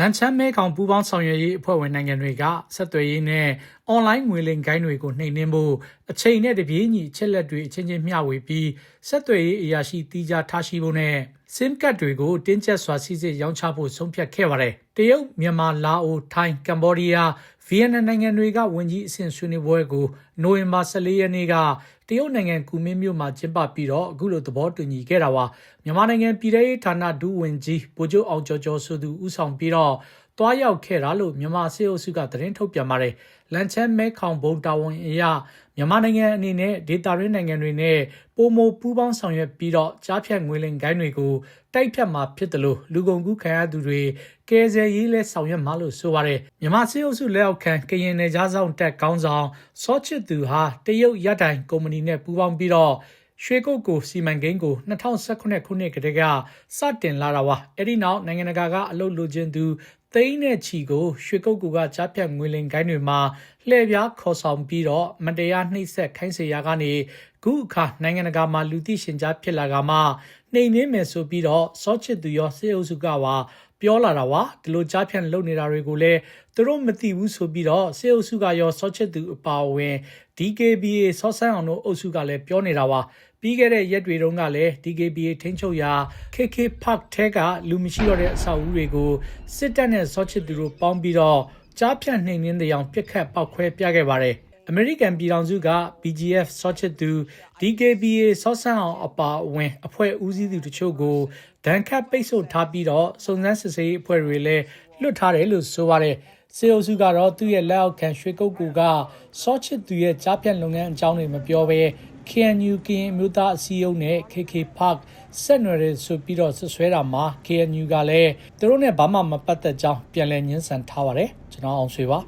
လန်ချမ်းမဲကောင်ပူးပေါင်းဆောင်ရွက်ရေးအဖွဲ့ဝင်နိုင်ငံတွေကဆက်သွယ်ရေးနဲ့အွန်လိုင်းငွေလိမ်ဂိုင်းတွေကိုနှိမ်နင်းဖို့အချိန်နဲ့တပြေးညီအချက်လက်တွေအချင်းချင်းမျှဝေပြီးဆက်သွယ်ရေးအရာရှိတီးခြားထားရှိဖို့နဲ့ SIM ကတ်တွေကိုတင်းကျပ်စွာစီစစ်ရောင်းချဖို့ဆုံးဖြတ်ခဲ့ပါတယ်။တရုတ်၊မြန်မာ၊လာအို၊ထိုင်း၊ကမ္ဘောဒီးယား၊ဗီယက်နမ်နိုင်ငံတွေကဝန်ကြီးအဆင့်ဆွေးနွေးပွဲကိုနိုဝင်ဘာ14ရက်နေ့ကတရုတ်နိုင်ငံကူမင်းမြို့မှာကျင်းပပြီးတော့အခုလိုသဘောတူညီခဲ့တာပါမြန်မာနိုင်ငံပြည်ထရေးဌာနဒုဝန်ကြီးဗိုလ်ချုပ်အောင်ကျော်ကျော်ဆိုသူဦးဆောင်ပြီးတော့ တွားရောက်ခဲ့တာလို့မြန်မာစေအုပ်စုကသတင်းထုတ်ပြန်ပါတယ်လန်ချမ်းမဲခေါင်ဘုံတာဝန်အရမြန်မာနိုင်ငံအနေနဲ့ဒေတာရင်းနိုင်ငံတွေနဲ့ပုံမပူးပေါင်းဆောင်ရွက်ပြီးတော့ကြားဖြတ်ငွေလင်ကိုင်းတွေကိုတိုက်ဖြတ်မှာဖြစ်တယ်လို့လူကုန်ကူးခံရသူတွေကယ်ဆယ်ရေးလဲဆောင်ရွက်မှာလို့ဆိုပါတယ်မြန်မာစေအုပ်စုလက်အောက်ခံကရင်နယ်ကြားဆောင်တက်ကောင်းဆောင်စောချစ်သူဟာတရုတ်ရတိုင်ကုမ္ပဏီနဲ့ပူးပေါင်းပြီးတော့ရွှေကုတ်ကိုစီမံကိန်းကို2018ခုနှစ်ကတည်းကစတင်လာတာပါအဲ့ဒီနောက်နိုင်ငံတကာကအလုပ်လုပ်ခြင်းသူ သိန်းနဲ့ချီကိုရွှေကုတ်ကူကကြားဖြတ်ငွေလင်ကိုင်းတွေမှာလှည့်ပြားခေါ်ဆောင်ပြီးတော့မတရားနှိပ်စက်ခိုင်းစေရာကနေ ခုအခါနိုင်ငံတကာမှာလူသိရှင်ကြားဖြစ်လာကမှနှိမ်နှင်းမယ်ဆိုပြီးတော့စောချစ်သူရောစေအုပ်စုကပါပြောလာတာပါဒီလိုကြားဖြတ်လုပ်နေတာတွေကိုလည်းသူတို့မသိဘူးဆိုပြီးတော့စေအုပ်စုကရောစောချစ်သူအပါအဝင် DKBA စောဆန်းအောင်တို့အုပ်စုကလည်းပြောနေတာပါပြီးခဲ့တဲ့ရက်တွေတုန်းကလည်း DKBA ထိန်းချုပ်ရာ KK Park ထဲကလူမရှိတော့တဲ့အဆောက်အဦတွေကိုစစ်တပ်နဲ့စောချစ်သူတို့ပေါင်းပြီးတော့ကြားဖြတ်နှိမ်နင်းတဲ့အောင်ပြစ်ခတ်ပောက်ခွဲပြခဲ့ပါတယ် အမေရိကန်ပြည်ထောင်စုက BGF စောချစ်သူ DKBA စောဆန်းအောင်အပါအဝင် အဖွဲ့ဦးစီးသူတချို့ကိုဒဏ်ခတ်ပိတ်ဆို့ထားပြီးတော့စုံစမ်းစစ်ဆေးရေးအဖွဲ့တွေလည်းလွတ်ထားတယ်လို့ဆိုပါတယ်စေအုပ်စုကတော့သူ့ရဲ့လက်အောက်ခံရွှေကုတ်ကူကစောချစ်သူရဲ့ကြားဖြတ်လုပ်ငန်းအကြောင်းတွေမပြောဘဲ KNU ကရင်မြို့သားအစည်းအရုံးနဲ့ KK Park ဆက်နွယ်တဲ့ဆိုပြီးတော့ဆွဆွဲတာမှာ KNU ကလည်းသူတို့နဲ့ဘာမှမပတ်သက်ကြောင်းပြန်လည်ညှင်းဆန်ထားပါတယ်ကျွန်တော်အောင်ဆွေပါ